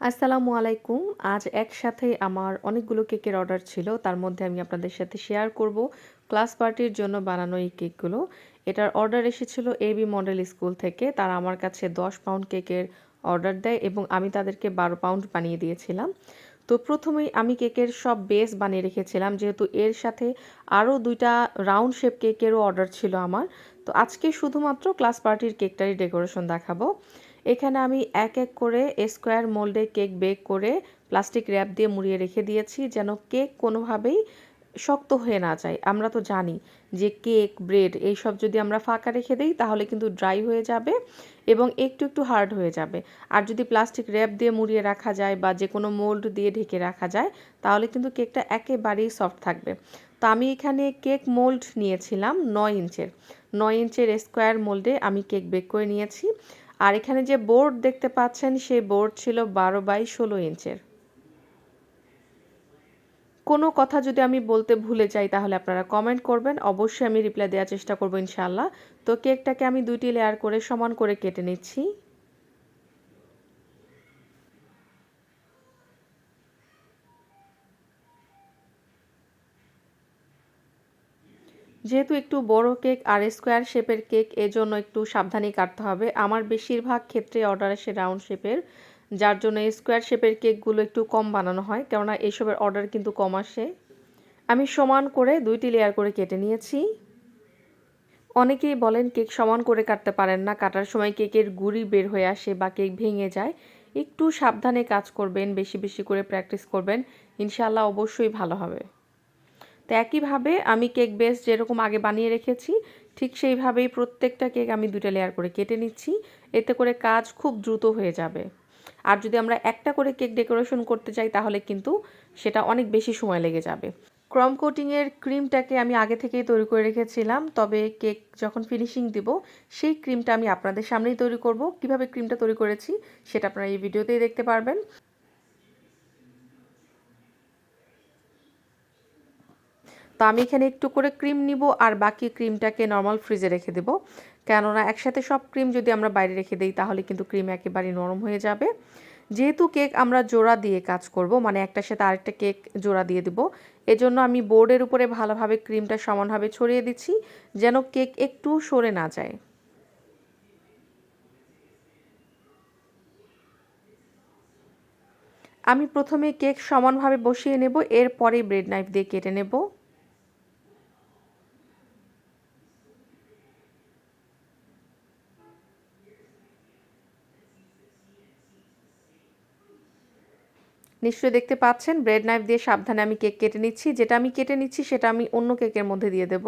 আসসালামু আলাইকুম। আজ একসাথে আমার অনেকগুলো কেকের অর্ডার ছিল, তার মধ্যে আমি আপনাদের সাথে শেয়ার করব। ক্লাস পার্টির জন্য বানানো এই কেকগুলো। এটার অর্ডার এসেছিল এবি মডেল স্কুল থেকে। তারা আমার কাছে দশ পাউন্ড কেকের অর্ডার দেয় এবং আমি তাদেরকে বারো পাউন্ড বানিয়ে দিয়েছিলাম। তো প্রথমেই আমি কেকের সব বেস বানিয়ে রেখেছিলাম, যেহেতু এর সাথে আরও দুইটা রাউন্ড শেপ কেকেরও অর্ডার ছিল আমার। তো আজকে শুধুমাত্র ক্লাস পার্টির কেকটারই ডেকোরেশন দেখাবো। এখানে আমি এক এক করে স্কোয়ার মোল্ডে কেক বেক করে প্লাস্টিক র্যাপ দিয়ে মুড়িয়ে রেখে দিয়েছি যেন কেক কোনোভাবেই শক্ত হয়ে না যায়। আমরা তো জানি যে কেক, ব্রেড এইসব যদি আমরা ফাঁকা রেখে দিই তাহলে কিন্তু ড্রাই হয়ে যাবে এবং একটু একটু হার্ড হয়ে যাবে। আর যদি প্লাস্টিক র্যাপ দিয়ে মুড়িয়ে রাখা যায় বা যে কোনো মোল্ড দিয়ে ঢেকে রাখা যায় তাহলে কিন্তু কেকটা একেবারেই সফট থাকবে। তো আমি এখানে কেক মোল্ড নিয়েছিলাম নয় ইঞ্চের। নয় ইঞ্চের স্কোয়ার মোল্ডে আমি কেক বেক করে নিয়েছি। আর এখানে যে বোর্ড দেখতে পাচ্ছেন, সেই বোর্ড ছিল বারো বাই ষোলো ইঞ্চের। কোনো কথা যদি আমি বলতে ভুলে যাই, তাহলে আপনারা কমেন্ট করবেন। অবশ্যই আমি রিপ্লাই দেওয়ার চেষ্টা করব ইনশাল্লাহ তো কেকটাকে আমি দুইটি লেয়ার করে সমান করে কেটে নিচ্ছি। যেহেতু একটু বড় কেক আর স্কোয়ার শেপের কেক, এজন্য একটু সাবধানে কাটতে হবে। আমার বেশিরভাগ ক্ষেত্রে অর্ডার আসে রাউন্ড শেপের, যার জন্য স্কোয়ার শেপের কেকগুলো একটু কম বানানো হয়, কেননা এইসবের অর্ডার কিন্তু কম আসে। আমি সমান করে দুইটি লেয়ার করে কেটে নিয়েছি। অনেকেই বলেন কেক সমান করে কাটতে পারেন না, কাটার সময় কেকের গুড়ি বের হয়ে আসে বা কেক ভেঙে যায়। একটু সাবধানে কাজ করবেন, বেশি বেশি করে প্র্যাকটিস করবেন ইনশাল্লাহ অবশ্যই ভালো হবে। তো একইভাবে আমি কেক বেস যেরকম আগে বানিয়ে রেখেছি, ঠিক সেইভাবেই প্রত্যেকটা কেক আমি দুটো লেয়ার করে কেটে নিচ্ছি। এতে করে কাজ খুব দ্রুত হয়ে যাবে। আর যদি আমরা একটা করে কেক ডেকোরেশন করতে চাই, তাহলে কিন্তু সেটা অনেক বেশি সময় লেগে যাবে। ক্রম কোটিংয়ের ক্রিমটাকে আমি আগে থেকেই তৈরি করে রেখেছিলাম, তবে কেক যখন ফিনিশিং দিব, সেই ক্রিমটা আমি আপনাদের সামনেই তৈরি করব। কীভাবে ক্রিমটা তৈরি করেছি, সেটা আপনারা এই ভিডিওতেই দেখতে পারবেন। তো আমি এখানে একটু করে ক্রিম নিব আর বাকি ক্রিমটাকে নর্মাল ফ্রিজে রেখে দেব। কেননা একসাথে সব ক্রিম যদি আমরা বাইরে রেখে দিই, তাহলে কিন্তু ক্রিম একেবারে নরম হয়ে যাবে। যেহেতু কেক আমরা জোড়া দিয়ে কাজ করব মানে একটার সাথে আরেকটা কেক জোড়া দিয়ে দিব, এজন্য আমি বোর্ডের উপরে ভালোভাবে ক্রিমটা সমানভাবে ছড়িয়ে দিচ্ছি, যেন কেক একটু সরে না যায়। আমি প্রথমে কেক সমানভাবে বসিয়ে নেব এরপরে ব্রেড নাইফ দিয়ে কেটে নেব। নিশ্চয়ই দেখতে পাচ্ছেন ব্রেড নাইফ দিয়ে সাবধানে আমি কেক কেটে নিচ্ছি। যেটা আমি কেটে নিচ্ছি, সেটা আমি অন্য কেকের মধ্যে দিয়ে দেব।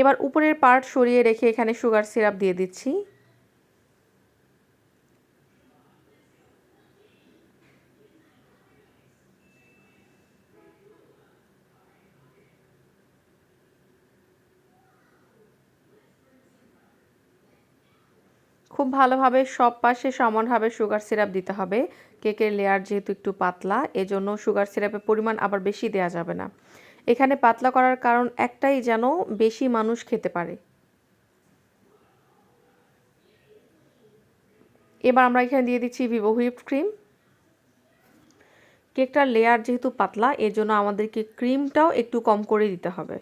এবার উপরের পার্ট সরিয়ে রেখে এখানে সুগার সিরাপ দিয়ে দিচ্ছি। খুব ভালোভাবে সব পাশে সমানভাবে সুগার সিরাপ দিতে হবে। কেকের লেয়ার যেহেতু একটু পাতলা, এজন্য সুগার সিরাপের পরিমাণ আবার বেশি দেওয়া যাবে না। এখানে পাতলা করার কারণ একটাই যেন বেশি মানুষ খেতে পারে। এবার আমরা এখানে দিয়ে দিচ্ছি ভিভো হুইপ ক্রিম কেকটার লেয়ার যেহেতু পাতলা, এজন্য আমাদেরকে ক্রিমটাও একটু কম করে দিতে হবে।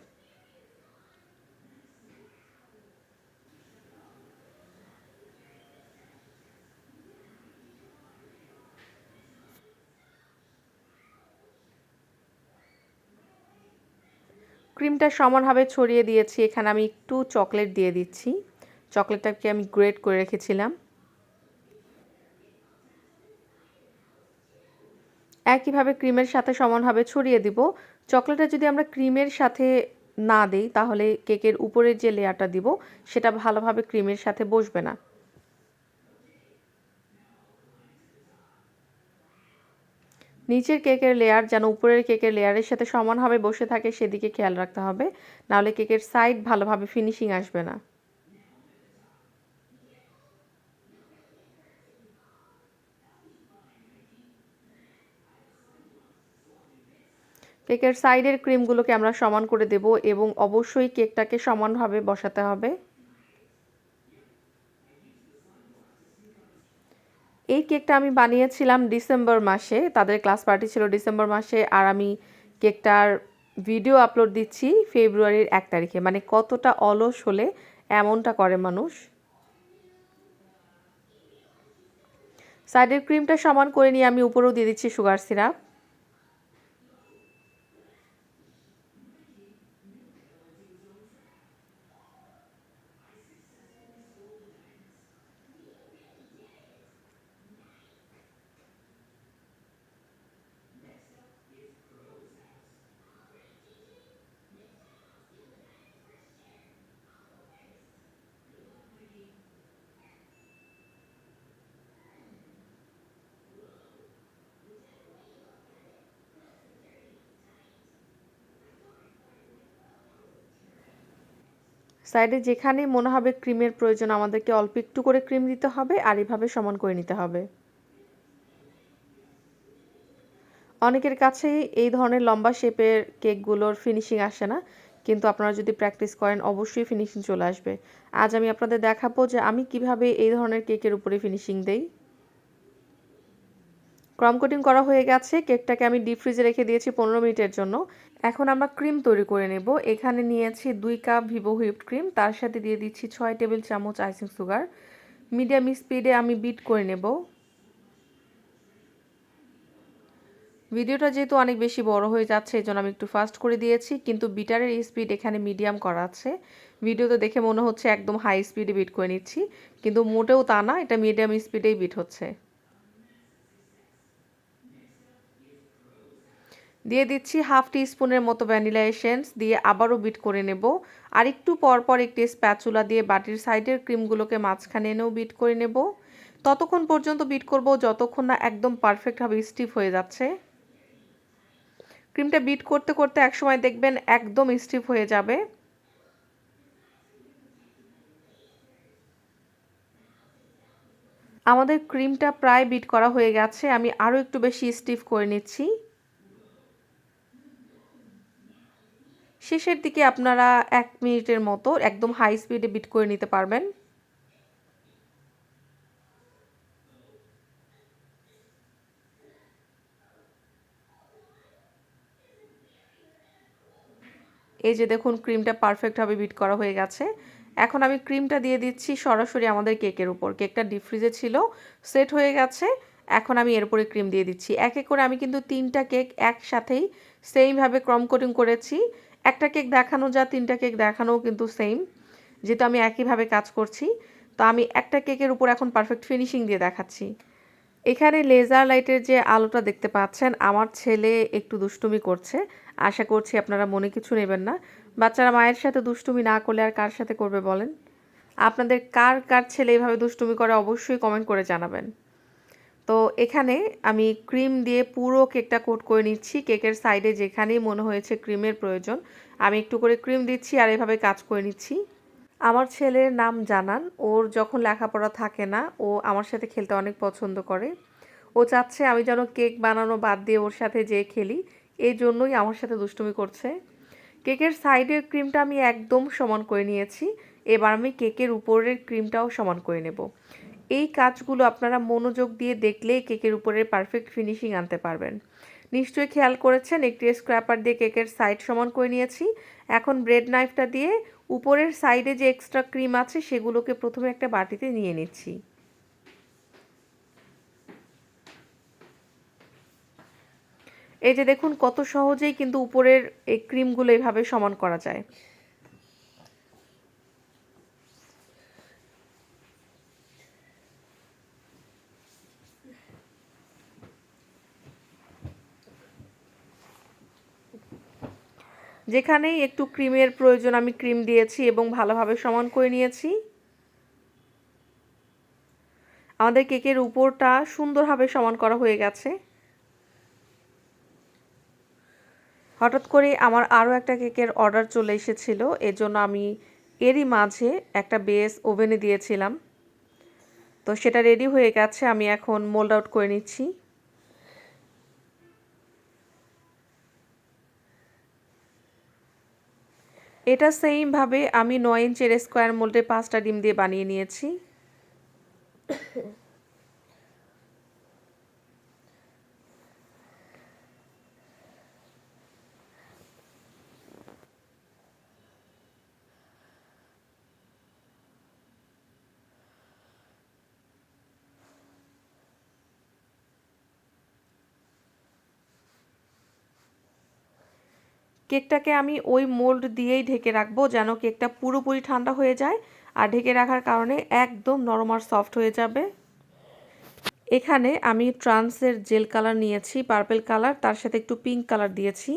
ক্রিমটা সমানভাবে ছড়িয়ে দিয়েছি। এখানে আমি একটু চকলেট দিয়ে দিচ্ছি। চকলেটটাকে আমি গ্রেট করে রেখেছিলাম। একইভাবে ক্রিমের সাথে সমানভাবে ছড়িয়ে দিব। চকলেটটা যদি আমরা ক্রিমের সাথে না দিই, তাহলে কেকের উপরের যে লেয়ারটা দিব, সেটা ভালোভাবে ক্রিমের সাথে বসবে না। নিচের কেকের লেয়ার যেন উপরের কেকের লেয়ারের সাথে সমানভাবে বসে থাকে, সেদিকে খেয়াল রাখতে হবে। নাহলে কেকের সাইড ভালোভাবে ফিনিশিং আসবে না। কেকের সাইডের ক্রিমগুলোকে আমরা সমান করে দেব এবং অবশ্যই কেকটাকে সমানভাবে বসাতে হবে। এই কেকটা আমি বানিয়েছিলাম ডিসেম্বর মাসে। তাদের ক্লাস পার্টি ছিল ডিসেম্বর মাসে আর আমি কেকটার ভিডিও আপলোড দিচ্ছি ফেব্রুয়ারির এক তারিখে। মানে কতটা অলস হলে এমনটা করে মানুষ। সাইডের ক্রিমটা সমান করে নিয়ে আমি উপরেও দিয়ে দিচ্ছি সুগার সিরাপ। সাইডে যেখানে মনে হবে ক্রিমের প্রয়োজন, আমাদেরকে অল্প একটু করে ক্রিম দিতে হবে আর এভাবে সমান করে নিতে হবে। অনেকের কাছেই এই ধরনের লম্বা শেপের কেকগুলোর ফিনিশিং আসে না, কিন্তু আপনারা যদি প্র্যাকটিস করেন, অবশ্যই ফিনিশিং চলে আসবে। আজ আমি আপনাদের দেখাবো যে আমি কীভাবে এই ধরনের কেকের উপরে ফিনিশিং দেই। ক্রম কোটিং করা হয়ে গেছে। কেকটাকে আমি ডিপ ফ্রিজে রেখে দিয়েছি পনেরো মিনিটের জন্য। এখন আমরা ক্রিম তৈরি করে নেব। এখানে নিয়েছি দুই কাপ ভিভো হুইপড ক্রিম তার সাথে দিয়ে দিচ্ছি ছয় টেবিল চামচ আইসিং সুগার মিডিয়াম স্পিডে আমি বিট করে নেব। ভিডিওটা যেহেতু অনেক বেশি বড় হয়ে যাচ্ছে এই জন্য আমি একটু ফাস্ট করে দিয়েছি, কিন্তু বিটারের স্পিড এখানে মিডিয়াম করা আছে। ভিডিওতে দেখে মনে হচ্ছে একদম হাই স্পিডে বিট করে নিচ্ছি, কিন্তু মোটেও তা না, এটা মিডিয়াম স্পিডেই বিট হচ্ছে। দিয়ে দিচ্ছি হাফ টি স্পুনের মতো ভ্যানিলা এসেন্স দিয়ে আবারও বিট করে নেব। আর একটু পর পর একটি স্প্যাচুলা দিয়ে বাটির সাইডের ক্রিমগুলোকে মাঝখানে এনেও বিট করে নেব। ততক্ষণ পর্যন্ত বিট করব যতক্ষণ না একদম পারফেক্টভাবে স্টিফ হয়ে যাচ্ছে। ক্রিমটা বিট করতে করতে একসময় দেখবেন একদম স্টিফ হয়ে যাবে। আমাদের ক্রিমটা প্রায় বিট করা হয়ে গেছে। আমি আরও একটু বেশি স্টিফ করে নিচ্ছি। শেষের দিকে আপনারা এক মিনিটের মতো একদম হাই স্পিডে বিট করে নিতে পারবেন। এই যে দেখুন ক্রিমটা পারফেক্টভাবে বিট করা হয়ে গেছে। এখন আমি ক্রিমটা দিয়ে দিচ্ছি সরাসরি আমাদের কেকের উপর। কেকটা ডিপ ফ্রিজে ছিল সেট হয়ে গেছে। এখন আমি এর উপরে ক্রিম দিয়ে দিচ্ছি। এক এক করে আমি কিন্তু তিনটা কেক একসাথেই সেইমভাবে ক্রম কোটিং করেছি। একটা কেক দেখানো যা, তিনটা কেক দেখানোও কিন্তু সেম যেহেতু আমি একইভাবে কাজ করছি, তো আমি একটা কেকের উপর এখন পারফেক্ট ফিনিশিং দিয়ে দেখাচ্ছি। এখানে লেজার লাইটের যে আলোটা দেখতে পাচ্ছেন, আমার ছেলে একটু দুষ্টুমি করছে। আশা করছি আপনারা মনে কিছু নেবেন না। বাচ্চারা মায়ের সাথে দুষ্টুমি না করলে আর কার সাথে করবে বলেন? আপনাদের কার কার ছেলে এইভাবে দুষ্টুমি করে অবশ্যই কমেন্ট করে জানাবেন। তো এখানে আমি ক্রিম দিয়ে পুরো কেকটা কোট করে নিচ্ছি। কেকের সাইডে যেখানেই মনে হয়েছে ক্রিমের প্রয়োজন, আমি একটু করে ক্রিম দিচ্ছি আর এভাবে কাজ করে নিচ্ছি। আমার ছেলের নাম জানান। ওর যখন লেখাপড়া থাকে না, ও আমার সাথে খেলতে অনেক পছন্দ করে। ও চাচ্ছে আমি যেন কেক বানানো বাদ দিয়ে ওর সাথে যেয়ে খেলি। এই জন্যই আমার সাথে দুষ্টুমি করছে। কেকের সাইডের ক্রিমটা আমি একদম সমান করে নিয়েছি। এবার আমি কেকের উপরের ক্রিমটাও সমান করে নেব। এই কাজগুলো আপনারা মনোযোগ দিয়ে দেখলেই কেকের উপরে পারফেক্ট ফিনিশিং আনতে পারবেন। নিশ্চয়ই খেয়াল করেছেন, একটি স্ক্র্যাপার দিয়ে কেকের সাইড সমান করে নিয়েছি। এখন ব্রেড নাইফটা দিয়ে উপরের সাইডে যে এক্সট্রা ক্রিম আছে, সেগুলোকে প্রথমে একটা বাটিতে নিয়ে নিচ্ছি। এই যে দেখুন, কত সহজেই কিন্তু উপরের এই ক্রিমগুলো এভাবে সমান করা যায়। যেখানেই একটু ক্রিমের প্রয়োজন, আমি ক্রিম দিয়েছি এবং ভালোভাবে সমান করে নিয়েছি। আমাদের কেকের উপরটা সুন্দরভাবে সমান করা হয়ে গেছে। হঠাৎ করে আমার আরও একটা কেকের অর্ডার চলে এসেছিল, এজন্য আমি এরই মাঝে একটা বেস ওভেনে দিয়েছিলাম। তো সেটা রেডি হয়ে গেছে, আমি এখন মোল্ড আউট করে নিচ্ছি। এটা সেমভাবে আমি নয় ইঞ্চের স্কোয়ার মোল্ডে পাঁচটা ডিম দিয়ে বানিয়ে নিয়েছি। কেকটাকে আমি ওই মোল্ড দিয়েই ঢেকে রাখব যেন কেকটা পুরোপুরি ঠান্ডা হয়ে যায় আর ঢেকে রাখার কারণে একদম নরম আর সফট হয়ে যাবে। এখানে আমি ট্রান্সের জেল কালার নিয়েছি, পার্পেল কালার, তার সাথে একটু পিঙ্ক কালার দিয়েছি।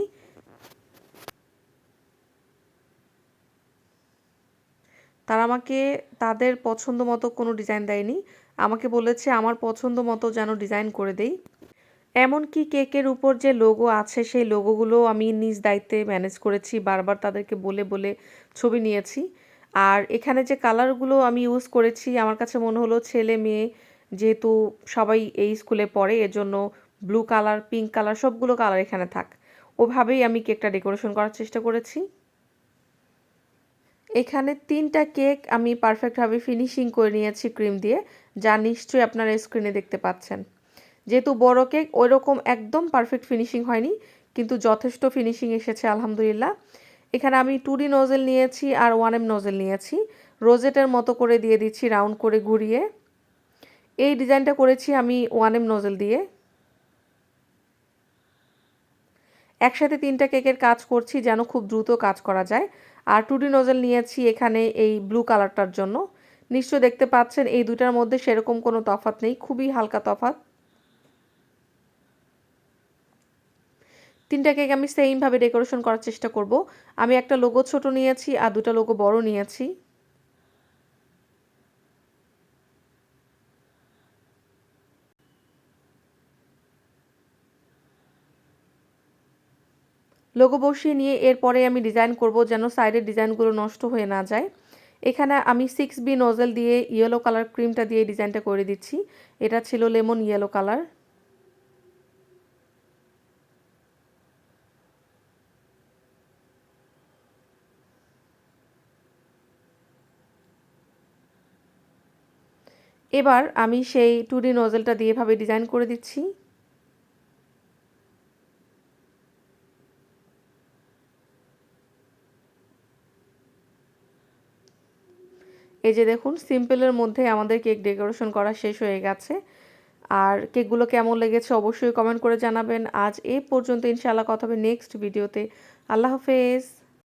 তারা আমাকে তাদের পছন্দ মতো কোনো ডিজাইন দেয়নি। আমাকে বলেছে, আমার পছন্দ মতো যেন ডিজাইন করে দেই। এমনকি কেকের উপর যে লোগো আছে, সেই লোগোগুলো আমি নিজ দায়িত্বে ম্যানেজ করেছি, বারবার তাদেরকে বলে বলে ছবি নিয়েছি। আর এখানে যে কালারগুলো আমি ইউজ করেছি, আমার কাছে মনে হলো ছেলে মেয়ে যেহেতু সবাই এই স্কুলে পড়ে, এজন্য ব্লু কালার পিঙ্ক কালার সবগুলো কালার এখানে থাক। ওভাবেই আমি কেকটা ডেকোরেশন করার চেষ্টা করেছি। এখানে তিনটা কেক আমি পারফেক্টভাবে ফিনিশিং করে নিয়েছি ক্রিম দিয়ে, যা নিশ্চয়ই আপনারা স্ক্রিনে দেখতে পাচ্ছেন। যেহেতু বড় কেক ওই রকম একদম পারফেক্ট ফিনিশিং হয়নি, কিন্তু যথেষ্ট ফিনিশিং এসেছে, আলহামদুলিল্লাহ। এখানে আমি টু ডি নজেল নিয়েছি আর ওয়ান এম নজেল নিয়েছি। রোজেটের মতো করে দিয়ে দিচ্ছি রাউন্ড করে ঘুরিয়ে। এই ডিজাইনটা করেছি আমি ওয়ান এম নজেল দিয়ে। একসাথে তিনটা কেকের কাজ করছি যেন খুব দ্রুত কাজ করা যায়। আর টু ডি নজেল নিয়েছি এখানে এই ব্লু কালারটার জন্য। নিশ্চয় দেখতে পাচ্ছেন, এই দুটার মধ্যে সেরকম কোনো তফাত নেই, খুবই হালকা তফাত তিনটা কেক আমি সেমভাবে ডেকোরেশন করার চেষ্টা করব। আমি একটা লোগো ছোট নিয়েছি আর দুটা লোগো বড় নিয়েছি। লোগো বসিয়ে নিয়ে এরপরে আমি ডিজাইন করব যেন সাইডের ডিজাইনগুলো নষ্ট হয়ে না যায়। এখানে আমি সিক্স বি নজেল দিয়ে ইয়েলো কালার ক্রিমটা দিয়ে ডিজাইনটা করে দিচ্ছি। এটা ছিল লেমন ইয়েলো কালার এবার আমি সেই টুডি নজেলটা দিয়ে ভাবে ডিজাইন করে দিচ্ছি। এই যে দেখুন সিম্পলের মধ্যে আমাদের কেক ডেকোরেশন করা শেষ হয়ে গেছে। আর কেকগুলো কেমন লেগেছে অবশ্যই কমেন্ট করে জানাবেন। আজ এ পর্যন্ত ইনশাআল্লাহ কথা হবে নেক্সট ভিডিওতে আল্লাহ হাফেজ।